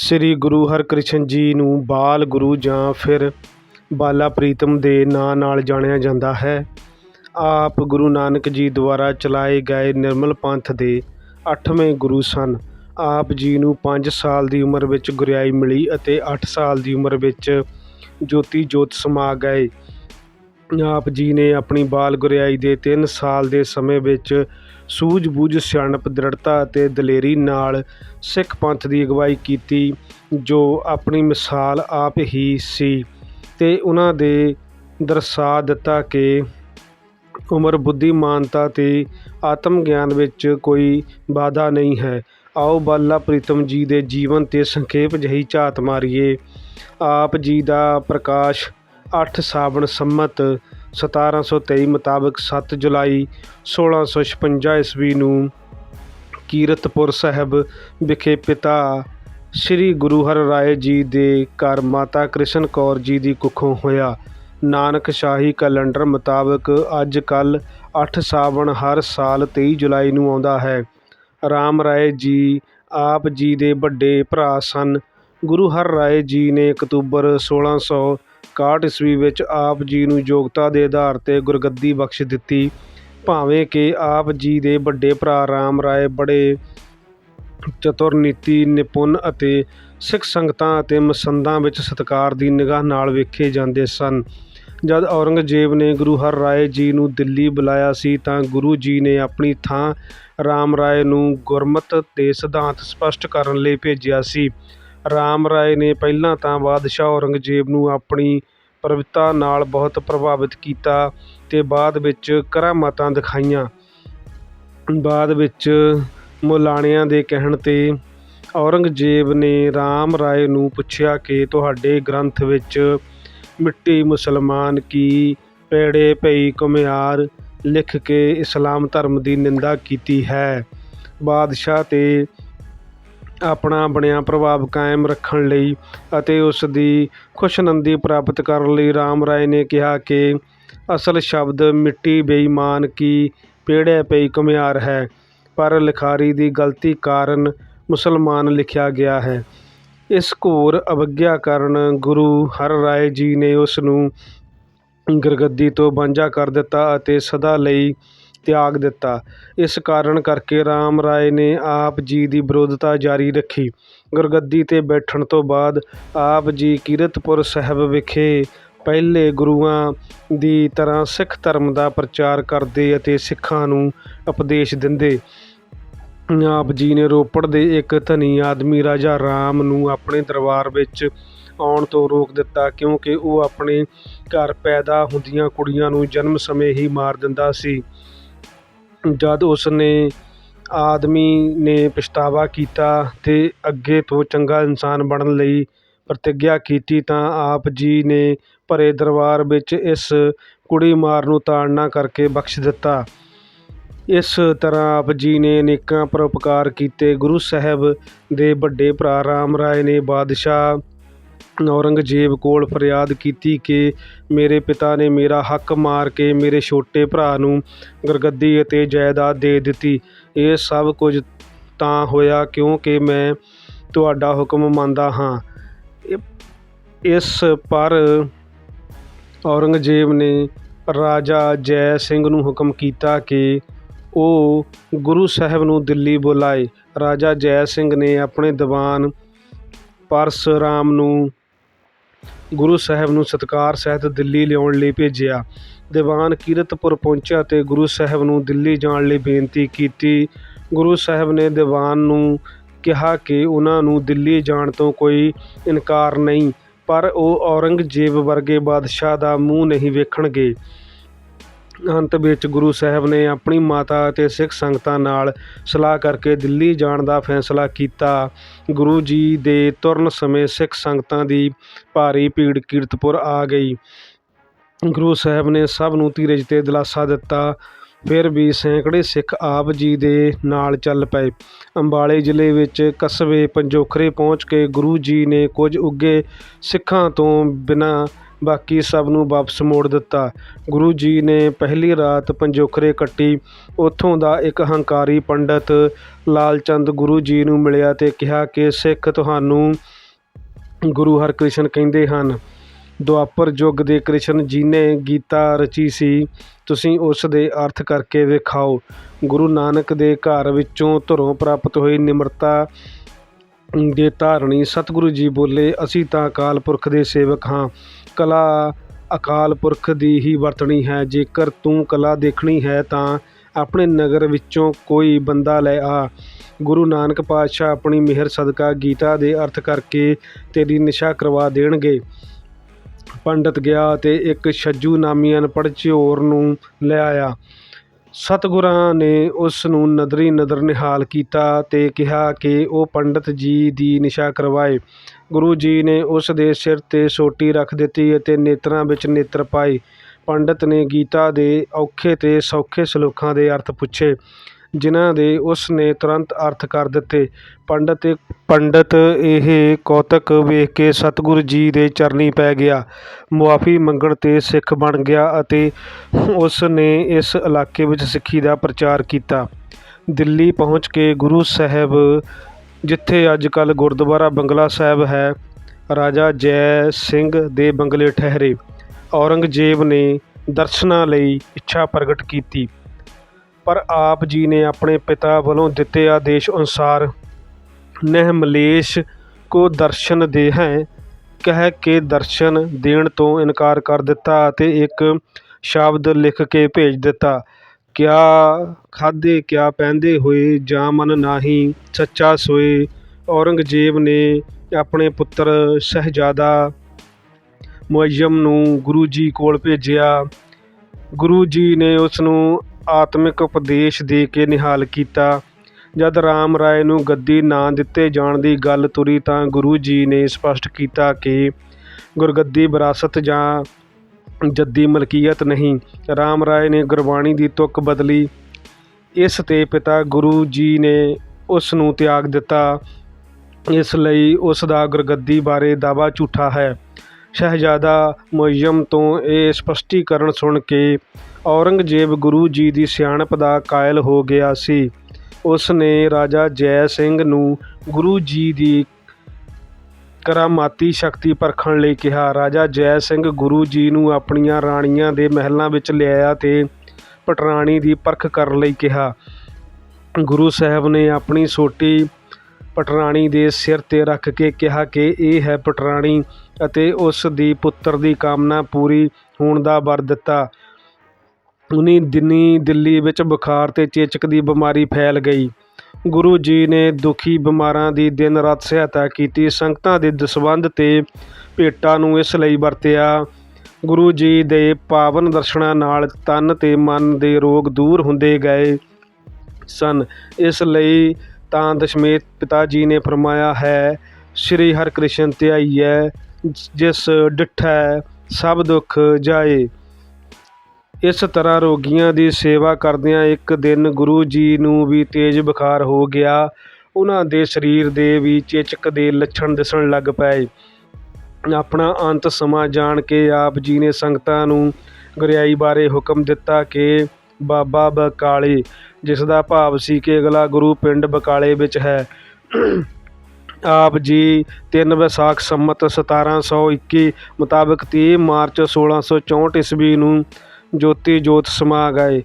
ਸ੍ਰੀ ਗੁਰੂ ਹਰਿਕ੍ਰਿਸ਼ਨ ਜੀ ਨੂੰ ਬਾਲ ਗੁਰੂ ਜਾਂ ਫਿਰ ਬਾਲਾ ਪ੍ਰੀਤਮ ਦੇ ਨਾਂ ਨਾਲ ਜਾਣਿਆ ਜਾਂਦਾ ਹੈ। ਆਪ ਗੁਰੂ ਨਾਨਕ ਜੀ ਦੁਆਰਾ ਚਲਾਏ ਗਏ ਨਿਰਮਲ ਪੰਥ ਦੇ ਅੱਠਵੇਂ ਗੁਰੂ ਸਨ। ਆਪ ਜੀ ਨੂੰ ਪੰਜ ਸਾਲ ਦੀ ਉਮਰ ਵਿੱਚ ਗੁਰਿਆਈ ਮਿਲੀ ਅਤੇ ਅੱਠ ਸਾਲ ਦੀ ਉਮਰ ਵਿੱਚ ਜੋਤੀ ਜੋਤ ਸਮਾ ਗਏ। ਆਪ ਜੀ ਨੇ ਆਪਣੀ ਬਾਲ ਗੁਰਿਆਈ ਦੇ ਤਿੰਨ ਸਾਲ ਦੇ ਸਮੇਂ ਵਿੱਚ ਸੂਝ-ਬੂਝ, ਸਿਆਣਪ, ਦ੍ਰਿੜਤਾ ਅਤੇ ਦਲੇਰੀ ਨਾਲ ਸਿੱਖ ਪੰਥ ਦੀ ਅਗਵਾਈ ਕੀਤੀ, ਜੋ ਆਪਣੀ ਮਿਸਾਲ ਆਪ ਹੀ ਸੀ ਤੇ ਉਹਨਾਂ ਦੇ ਦਰਸਾ ਦਿੱਤਾ ਕਿ ਉਮਰ, ਬੁੱਧੀਮਾਨਤਾ ਤੇ ਆਤਮ ਗਿਆਨ ਵਿੱਚ ਕੋਈ ਬਾਧਾ ਨਹੀਂ ਹੈ। ਆਓ ਬਾਲਾ ਪ੍ਰੀਤਮ ਜੀ ਦੇ ਜੀਵਨ ਤੇ ਸੰਖੇਪ ਜਿਹੀ ਝਾਤ ਮਾਰੀਏ। ਆਪ ਜੀ ਦਾ ਪ੍ਰਕਾਸ਼ 8 ਸਾਵਣ ਸੰਮਤ 1723 ਮੁਤਾਬਕ ਸੱਤ ਜੁਲਾਈ 1656 ਈਸਵੀ ਨੂੰ ਕੀਰਤਪੁਰ ਸਾਹਿਬ ਵਿਖੇ ਪਿਤਾ ਸ੍ਰੀ ਗੁਰੂ ਹਰਿਰਾਏ ਜੀ ਦੇ ਘਰ ਮਾਤਾ ਕ੍ਰਿਸ਼ਨ ਕੌਰ ਜੀ ਦੀ ਕੁੱਖੋਂ ਹੋਇਆ। ਨਾਨਕ ਸ਼ਾਹੀ ਕੈਲੰਡਰ ਮੁਤਾਬਕ ਅੱਜ ਕੱਲ੍ਹ 8 ਸਾਵਣ ਹਰ ਸਾਲ 23 ਜੁਲਾਈ ਨੂੰ ਆਉਂਦਾ ਹੈ। ਰਾਮ ਰਾਏ ਜੀ ਆਪ ਜੀ ਦੇ ਵੱਡੇ ਭਰਾ ਸਨ। ਗੁਰੂ ਹਰਿਰਾਏ ਜੀ ਨੇ ਅਕਤੂਬਰ ਸੋਲ੍ਹਾਂ ਸੌ 1661 ਈਸਵੀ ਵਿੱਚ ਆਪ ਜੀ ਨੂੰ ਯੋਗਤਾ ਦੇ ਆਧਾਰ ਤੇ ਗੁਰਗੱਦੀ ਬਖਸ਼ ਦਿੱਤੀ। ਭਾਵੇਂ ਕਿ ਆਪ ਜੀ ਦੇ ਵੱਡੇ ਭਰਾ ਰਾਮ ਰਾਏ ਬੜੇ ਚਤੁਰ, ਨੀਤੀ, ਨਿਪੁੰਨ ਅਤੇ ਸਿੱਖ ਸੰਗਤਾਂ ਅਤੇ ਮਸੰਦਾਂ ਵਿੱਚ ਸਤਿਕਾਰ ਦੀ ਨਿਗਾਹ ਨਾਲ ਵੇਖੇ ਜਾਂਦੇ ਸਨ। ਜਦ ਔਰੰਗਜ਼ੇਬ ਨੇ ਗੁਰੂ ਹਰਿਰਾਏ ਜੀ ਨੂੰ ਦਿੱਲੀ ਬੁਲਾਇਆ ਸੀ ਤਾਂ ਗੁਰੂ ਜੀ ਨੇ ਆਪਣੀ ਥਾਂ ਰਾਮ ਰਾਏ ਨੂੰ ਗੁਰਮਤ ਦੇ ਸਿਧਾਂਤ ਸਪਸ਼ਟ ਕਰਨ ਲਈ ਭੇਜਿਆ ਸੀ। ਰਾਮ ਰਾਏ ਨੇ ਪਹਿਲਾਂ ਤਾਂ ਬਾਦਸ਼ਾਹ ਔਰੰਗਜ਼ੇਬ ਨੂੰ ਆਪਣੀ ਪ੍ਰਭੁਤਾ ਨਾਲ ਬਹੁਤ ਪ੍ਰਭਾਵਿਤ ਕੀਤਾ ਅਤੇ ਬਾਅਦ ਵਿੱਚ ਕਰਾਮਾਤਾਂ ਦਿਖਾਈਆਂ। ਬਾਅਦ ਵਿੱਚ ਮੁਲਾਣਿਆਂ ਦੇ ਕਹਿਣ ਤੇ ਔਰੰਗਜ਼ੇਬ ਨੇ ਰਾਮ ਰਾਏ ਨੂੰ ਪੁੱਛਿਆ ਕਿ ਤੁਹਾਡੇ ਗ੍ਰੰਥ ਵਿੱਚ ਮਿੱਟੀ ਮੁਸਲਮਾਨ ਕੀ ਪੈੜੇ ਭਈ ਘੁਮਿਆਰ ਲਿਖ ਕੇ ਇਸਲਾਮ ਧਰਮ ਦੀ ਨਿੰਦਾ ਕੀਤੀ ਹੈ। ਬਾਦਸ਼ਾਹ ਤੇ ਆਪਣਾ ਬਣਿਆ ਪ੍ਰਭਾਵ ਕਾਇਮ ਰੱਖਣ ਲਈ ਅਤੇ ਉਸ ਦੀ ਖੁਸ਼ਨੰਦੀ ਪ੍ਰਾਪਤ ਕਰਨ ਲਈ ਰਾਮ ਰਾਏ ਨੇ ਕਿਹਾ ਕਿ ਅਸਲ ਸ਼ਬਦ ਮਿੱਟੀ ਬੇਈਮਾਨ ਕੀ ਪੇੜੇ ਪਈ ਘੁਮਿਆਰ ਹੈ, ਪਰ ਲਿਖਾਰੀ ਦੀ ਗਲਤੀ ਕਾਰਨ ਮੁਸਲਮਾਨ ਲਿਖਿਆ ਗਿਆ ਹੈ। ਇਸ ਘੋਰ ਅਵਗਿਆ ਕਾਰਨ ਗੁਰੂ ਹਰ ਰਾਏ ਜੀ ਨੇ ਉਸ ਨੂੰ ਗੁਰਗੱਦੀ ਤੋਂ ਵਾਂਝਾ ਕਰ ਦਿੱਤਾ ਅਤੇ ਸਦਾ ਲਈ ਤਿਆਗ ਦਿੱਤਾ। ਇਸ ਕਾਰਨ ਕਰਕੇ ਰਾਮ ਰਾਏ ਨੇ ਆਪ ਜੀ ਦੀ ਵਿਰੋਧਤਾ ਜਾਰੀ ਰੱਖੀ। ਗੁਰਗੱਦੀ ਤੇ ਬੈਠਣ ਤੋਂ ਬਾਅਦ ਆਪ ਜੀ ਕੀਰਤਪੁਰ ਸਾਹਿਬ ਵਿਖੇ ਪਹਿਲੇ ਗੁਰੂਆਂ ਦੀ ਤਰ੍ਹਾਂ ਸਿੱਖ ਧਰਮ ਦਾ ਪ੍ਰਚਾਰ ਕਰਦੇ ਅਤੇ ਸਿੱਖਾਂ ਨੂੰ ਉਪਦੇਸ਼ ਦਿੰਦੇ। ਆਪ ਜੀ ਨੇ ਰੋਪੜ ਦੇ ਇੱਕ ਧਨੀ ਆਦਮੀ ਰਾਜਾ ਰਾਮ ਨੂੰ ਆਪਣੇ ਦਰਬਾਰ ਵਿੱਚ ਆਉਣ ਤੋਂ ਰੋਕ ਦਿੱਤਾ ਕਿਉਂਕਿ ਉਹ ਆਪਣੇ ਘਰ ਪੈਦਾ ਹੁੰਦੀਆਂ ਕੁੜੀਆਂ ਨੂੰ ਜਨਮ ਸਮੇਂ ਹੀ ਮਾਰ ਦਿੰਦਾ ਸੀ। ਜਦ ਉਸ ਨੇ ਆਦਮੀ ਨੇ ਪਛਤਾਵਾ ਕੀਤਾ ਅਤੇ ਅੱਗੇ ਤੋਂ ਚੰਗਾ ਇਨਸਾਨ ਬਣਨ ਲਈ ਪ੍ਰਤਿੱਗਿਆ ਕੀਤੀ ਤਾਂ ਆਪ ਜੀ ਨੇ ਭਰੇ ਦਰਬਾਰ ਵਿੱਚ ਇਸ ਕੁੜੀਮਾਰ ਨੂੰ ਤਾੜਨਾ ਕਰਕੇ ਬਖਸ਼ ਦਿੱਤਾ। ਇਸ ਤਰ੍ਹਾਂ ਆਪ ਜੀ ਨੇ ਅਨੇਕਾਂ ਪਰਉਪਕਾਰ ਕੀਤੇ। ਗੁਰੂ ਸਾਹਿਬ ਦੇ ਵੱਡੇ ਭਰਾ ਰਾਮ ਰਾਏ ਨੇ ਬਾਦਸ਼ਾਹ ਔਰੰਗਜ਼ੇਬ ਕੋਲ ਫਰਿਆਦ ਕੀਤੀ ਕਿ ਮੇਰੇ ਪਿਤਾ ਨੇ ਮੇਰਾ ਹੱਕ ਮਾਰ ਕੇ ਮੇਰੇ ਛੋਟੇ ਭਰਾ ਨੂੰ ਗੁਰਗੱਦੀ ਅਤੇ ਜਾਇਦਾਦ ਦੇ ਦਿੱਤੀ। ਇਹ ਸਭ ਕੁਝ ਤਾਂ ਹੋਇਆ ਕਿਉਂਕਿ ਮੈਂ ਤੁਹਾਡਾ ਹੁਕਮ ਮੰਨਦਾ ਹਾਂ। ਇਸ ਪਰ ਔਰੰਗਜ਼ੇਬ ਨੇ ਰਾਜਾ ਜੈ ਸਿੰਘ ਨੂੰ ਹੁਕਮ ਕੀਤਾ ਕਿ ਉਹ ਗੁਰੂ ਸਾਹਿਬ ਨੂੰ ਦਿੱਲੀ ਬੁਲਾਏ। ਰਾਜਾ ਜੈ ਸਿੰਘ ਨੇ ਆਪਣੇ ਦੀਵਾਨ ਪਰਸਰਾਮ ਨੂੰ ਗੁਰੂ ਸਾਹਿਬ ਨੂੰ ਸਤਿਕਾਰ ਸਹਿਤ ਦਿੱਲੀ ਲਿਆਉਣ ਲਈ ਭੇਜਿਆ। ਦੀਵਾਨ ਕੀਰਤਪੁਰ ਪਹੁੰਚਿਆ ਅਤੇ ਗੁਰੂ ਸਾਹਿਬ ਨੂੰ ਦਿੱਲੀ ਜਾਣ ਲਈ ਬੇਨਤੀ ਕੀਤੀ। ਗੁਰੂ ਸਾਹਿਬ ਨੇ ਦੀਵਾਨ ਨੂੰ ਕਿਹਾ ਕਿ ਉਹਨਾਂ ਨੂੰ ਦਿੱਲੀ ਜਾਣ ਤੋਂ ਕੋਈ ਇਨਕਾਰ ਨਹੀਂ, ਪਰ ਉਹ ਔਰੰਗਜ਼ੇਬ ਵਰਗੇ ਬਾਦਸ਼ਾਹ ਦਾ ਮੂੰਹ ਨਹੀਂ ਵੇਖਣਗੇ। ਅੰਤ ਵਿੱਚ ਗੁਰੂ ਸਾਹਿਬ ਨੇ ਆਪਣੀ ਮਾਤਾ ਅਤੇ ਸਿੱਖ ਸੰਗਤਾਂ ਨਾਲ ਸਲਾਹ ਕਰਕੇ ਦਿੱਲੀ ਜਾਣ ਦਾ ਫੈਸਲਾ ਕੀਤਾ। ਗੁਰੂ ਜੀ ਦੇ ਤੁਰਨ ਸਮੇਂ ਸਿੱਖ ਸੰਗਤਾਂ ਦੀ ਭਾਰੀ ਭੀੜ ਕੀਰਤਪੁਰ ਆ ਗਈ। ਗੁਰੂ ਸਾਹਿਬ ਨੇ ਸਭ ਨੂੰ ਧੀਰਜ ਤੇ ਦਿਲਾਸਾ ਦਿੱਤਾ। ਫਿਰ ਵੀ ਸੈਂਕੜੇ ਸਿੱਖ ਆਪ ਜੀ ਦੇ ਨਾਲ ਚੱਲ ਪਏ। ਅੰਬਾਲੇ ਜ਼ਿਲ੍ਹੇ ਵਿੱਚ ਕਸਬੇ ਪੰਜੋਖਰੇ ਪਹੁੰਚ ਕੇ ਗੁਰੂ ਜੀ ਨੇ ਕੁਝ ਉੱਗੇ ਸਿੱਖਾਂ ਤੋਂ ਬਿਨਾਂ ਬਾਕੀ ਸਭ ਨੂੰ ਵਾਪਸ ਮੋੜ ਦਿੱਤਾ। ਗੁਰੂ ਜੀ ਨੇ ਪਹਿਲੀ ਰਾਤ ਪੰਜੋਖਰੇ ਕੱਟੀ। ਉੱਥੋਂ ਦਾ ਇੱਕ ਹੰਕਾਰੀ ਪੰਡਤ ਲਾਲਚੰਦ ਗੁਰੂ ਜੀ ਨੂੰ ਮਿਲਿਆ ਅਤੇ ਕਿਹਾ ਕਿ ਸਿੱਖ ਤੁਹਾਨੂੰ ਗੁਰੂ ਹਰਕ੍ਰਿਸ਼ਨ ਕਹਿੰਦੇ ਹਨ। ਦੁਆਪਰ ਯੁੱਗ ਦੇ ਕ੍ਰਿਸ਼ਨ ਜੀ ਨੇ ਗੀਤਾ ਰਚੀ ਸੀ। ਤੁਸੀਂ ਉਸ ਦੇ ਅਰਥ ਕਰਕੇ ਵਿਖਾਓ। ਗੁਰੂ ਨਾਨਕ ਦੇ ਘਰ ਵਿੱਚੋਂ ਧਰੋਂ ਪ੍ਰਾਪਤ ਹੋਈ ਨਿਮਰਤਾ ਦੇ ਧਾਰਨੀ ਸਤਿਗੁਰੂ ਜੀ ਬੋਲੇ, ਅਸੀਂ ਤਾਂ ਅਕਾਲ ਪੁਰਖ ਦੇ ਸੇਵਕ ਹਾਂ। ਕਲਾ ਅਕਾਲ ਪੁਰਖ ਦੀ ਹੀ ਵਰਤਣੀ ਹੈ। ਜੇਕਰ ਤੂੰ ਕਲਾ ਦੇਖਣੀ ਹੈ ਤਾਂ ਆਪਣੇ ਨਗਰ ਵਿੱਚੋਂ ਕੋਈ ਬੰਦਾ ਲੈ ਆ। ਗੁਰੂ ਨਾਨਕ ਪਾਤਸ਼ਾਹ ਆਪਣੀ ਮਿਹਰ, ਸਦਕਾ, ਗੀਤਾ ਦੇ ਅਰਥ ਕਰਕੇ ਤੇਰੀ ਨਿਸ਼ਾ ਕਰਵਾ ਦੇਣਗੇ। ਪੰਡਤ ਗਿਆ ਤੇ ਇੱਕ ਛੱਜੂ ਨਾਮੀ ਅਨਪੜ੍ਹ ਝੋਰ ਨੂੰ ਲੈ ਆਇਆ। ਸਤਿਗੁਰਾਂ ਨੇ ਉਸ ਨੂੰ ਨਦਰੀ ਨਦਰ ਨਿਹਾਲ ਕੀਤਾ ਅਤੇ ਕਿਹਾ ਕਿ ਉਹ ਪੰਡਿਤ ਜੀ ਦੀ ਨਿਸ਼ਾ ਕਰਵਾਏ। ਗੁਰੂ ਜੀ ਨੇ ਉਸ ਦੇ ਸਿਰ ਤੇ ਸੋਟੀ ਰੱਖ ਦਿੱਤੀ ਅਤੇ ਨੇਤਰਾਂ ਵਿੱਚ ਨੇਤਰ ਪਾਏ। ਪੰਡਿਤ ਨੇ ਗੀਤਾ ਦੇ ਔਖੇ ਅਤੇ ਸੌਖੇ ਸ਼ਲੋਕਾਂ ਦੇ ਅਰਥ ਪੁੱਛੇ। ਜਿਨ੍ਹਾਂ ਦੇ ਉਸ ਨੇ ਤੁਰੰਤ ਅਰਥ ਕਰ ਦਿੱਤੇ। ਪੰਡਤ ਪੰਡਤ ਇਹ ਕੌਤਕ ਵੇਖ ਕੇ ਸਤਿਗੁਰੂ ਜੀ ਦੇ ਚਰਨੀ ਪੈ ਗਿਆ। ਮੁਆਫੀ ਮੰਗਣ ਤੇ ਸਿੱਖ ਬਣ ਗਿਆ ਅਤੇ ਉਸ ਨੇ ਇਸ ਇਲਾਕੇ ਵਿੱਚ ਸਿੱਖੀ ਦਾ ਪ੍ਰਚਾਰ ਕੀਤਾ। ਦਿੱਲੀ ਪਹੁੰਚ ਕੇ ਗੁਰੂ ਸਾਹਿਬ, ਜਿੱਥੇ ਅੱਜ ਕੱਲ੍ਹ ਗੁਰਦੁਆਰਾ ਬੰਗਲਾ ਸਾਹਿਬ ਹੈ, ਰਾਜਾ ਜੈ ਸਿੰਘ ਦੇ ਬੰਗਲੇ ਠਹਿਰੇ। ਔਰੰਗਜ਼ੇਬ ਨੇ ਦਰਸ਼ਨਾਂ ਲਈ ਇੱਛਾ ਪ੍ਰਗਟ ਕੀਤੀ। ਪਰ ਆਪ ਜੀ ਨੇ ਆਪਣੇ ਪਿਤਾ ਵੱਲੋਂ ਦਿੱਤੇ ਆਦੇਸ਼ ਅਨੁਸਾਰ ਨਹਿ ਮਲੇਸ਼ ਕੋ ਦਰਸ਼ਨ ਦੇ ਹੈ, ਕਹਿ ਕੇ ਦਰਸ਼ਨ ਦੇਣ ਤੋਂ ਇਨਕਾਰ ਕਰ ਦਿੱਤਾ ਅਤੇ ਇੱਕ ਸ਼ਬਦ ਲਿਖ ਕੇ ਭੇਜ ਦਿੱਤਾ, ਕਿਆ ਖਾਦੇ ਕਿਆ ਪਹਿਨਦੇ ਹੋਏ, ਜਾਂ ਮਨ ਨਾਹੀ, ਸੱਚਾ ਸੋਏ, ਔਰੰਗਜ਼ੇਬ ਨੇ ਆਪਣੇ ਪੁੱਤਰ ਸ਼ਹਿਜ਼ਾਦਾ ਮੁਅੱਯਮ ਨੂੰ ਗੁਰੂ ਜੀ ਕੋਲ ਭੇਜਿਆ। ਗੁਰੂ ਜੀ ਨੇ ਉਸ ਨੂੰ ਆਤਮਿਕ ਉਪਦੇਸ਼ ਦੇ ਕੇ ਨਿਹਾਲ ਕੀਤਾ। ਜਦ ਰਾਮ ਰਾਏ ਨੂੰ ਗੱਦੀ ਨਾ ਦਿੱਤੇ ਜਾਣ ਦੀ ਗੱਲ ਤੁਰੀ ਤਾਂ ਗੁਰੂ ਜੀ ਨੇ ਸਪਸ਼ਟ ਕੀਤਾ ਕਿ ਗੁਰਗੱਦੀ ਵਿਰਾਸਤ ਜਾਂ ਜੱਦੀ ਮਲਕੀਅਤ ਨਹੀਂ। ਰਾਮ ਰਾਏ ਨੇ ਗੁਰਬਾਣੀ ਦੀ ਤੁਕ ਬਦਲੀ। ਇਸ ਤੇ ਪਿਤਾ ਗੁਰੂ ਜੀ ਨੇ ਉਸ ਨੂੰ ਤਿਆਗ ਦਿੱਤਾ। ਇਸ ਲਈ ਉਸ ਦਾ ਗੁਰਗੱਦੀ ਬਾਰੇ ਦਾਵਾ ਝੂਠਾ ਹੈ। ਸ਼ਹਿਜ਼ਾਦਾ ਮੁਅੱਯਮ ਤੋਂ ਇਹ ਸਪਸ਼ਟੀਕਰਨ ਸੁਣ ਕੇ ਔਰੰਗਜ਼ੇਬ ਗੁਰੂ ਜੀ ਦੀ ਸਿਆਣਪ ਦਾ ਕਾਇਲ ਹੋ ਗਿਆ ਸੀ। ਉਸ ਨੇ ਰਾਜਾ ਜੈ ਸਿੰਘ ਨੂੰ ਗੁਰੂ ਜੀ ਦੀ ਕਰਾਮਾਤੀ ਸ਼ਕਤੀ ਪਰਖਣ ਲਈ ਕਿਹਾ। ਰਾਜਾ ਜੈ ਸਿੰਘ ਗੁਰੂ ਜੀ ਨੂੰ ਆਪਣੀਆਂ ਰਾਣੀਆਂ ਦੇ ਮਹਿਲਾਂ ਵਿੱਚ ਲਿਆਇਆ ਤੇ ਪਟਰਾਣੀ ਦੀ ਪਰਖ ਕਰਨ ਲਈ ਕਿਹਾ। ਗੁਰੂ ਸਾਹਿਬ ਨੇ ਆਪਣੀ ਸੋਟੀ ਪਟਰਾਣੀ ਦੇ ਸਿਰ ਤੇ ਰੱਖ ਕੇ ਕਿਹਾ ਕਿ ਇਹ ਹੈ ਪਟਰਾਣੀ ਅਤੇ ਉਸ ਦੀ ਪੁੱਤਰ ਦੀ ਕਾਮਨਾ ਪੂਰੀ ਹੋਣ ਦਾ ਵਰ ਦਿੱਤਾ। ਉਨੀ ਦਿਨੀ ਦਿੱਲੀ ਵਿੱਚ ਬੁਖਾਰ ਅਤੇ ਚੇਚਕ ਦੀ ਬਿਮਾਰੀ ਫੈਲ ਗਈ। ਗੁਰੂ ਜੀ ਨੇ ਦੁਖੀ ਬਿਮਾਰਾਂ ਦੀ ਦਿਨ ਰਾਤ ਸਹਾਇਤਾ ਕੀਤੀ। ਸੰਗਤਾਂ ਦੇ ਦਸਵੰਧ ਅਤੇ ਭੇਟਾਂ ਨੂੰ ਇਸ ਲਈ ਵਰਤਿਆ। ਗੁਰੂ ਜੀ ਦੇ ਪਾਵਨ ਦਰਸ਼ਨਾਂ ਨਾਲ ਤਨ ਅਤੇ ਮਨ ਦੇ ਰੋਗ ਦੂਰ ਹੁੰਦੇ ਗਏ ਸਨ। ਇਸ ਲਈ ਤਾਂ ਦਸ਼ਮੇਤ ਪਿਤਾ ਜੀ ਨੇ ਫਰਮਾਇਆ ਹੈ, ਸ੍ਰੀ ਹਰਿਕ੍ਰਿਸ਼ਨ ਧਿਆਈਐ ਜਿਸ ਡਿਠੈ ਸਭ ਦੁੱਖ ਜਾਏ। ਇਸ ਤਰ੍ਹਾਂ ਰੋਗੀਆਂ ਦੀ ਸੇਵਾ ਕਰਦਿਆਂ ਇੱਕ ਦਿਨ ਗੁਰੂ ਜੀ ਨੂੰ ਵੀ ਤੇਜ਼ ਬੁਖਾਰ ਹੋ ਗਿਆ। ਉਹਨਾਂ ਦੇ ਸਰੀਰ ਦੇ ਵੀ ਚੇਚਕ ਦੇ ਲੱਛਣ ਦਿਸਣ ਲੱਗ ਪਏ। ਆਪਣਾ ਅੰਤ ਸਮਾਂ ਜਾਣ ਕੇ ਆਪ ਜੀ ਨੇ ਸੰਗਤਾਂ ਨੂੰ ਗੁਰਿਆਈ ਬਾਰੇ ਹੁਕਮ ਦਿੱਤਾ ਕਿ ਬਾਬਾ ਬਕਾਲੇ, ਜਿਸ ਦਾ ਭਾਵ ਸੀ ਕਿ ਅਗਲਾ ਗੁਰੂ ਪਿੰਡ ਬਕਾਲੇ ਵਿੱਚ ਹੈ। ਆਪ ਜੀ 3 ਵਿਸਾਖ ਸੰਮਤ 1721 ਮੁਤਾਬਕ 30 ਮਾਰਚ 1664 ਈਸਵੀ ਨੂੰ ਜੋਤੀ ਜੋਤ ਸਮਾ ਗਏ।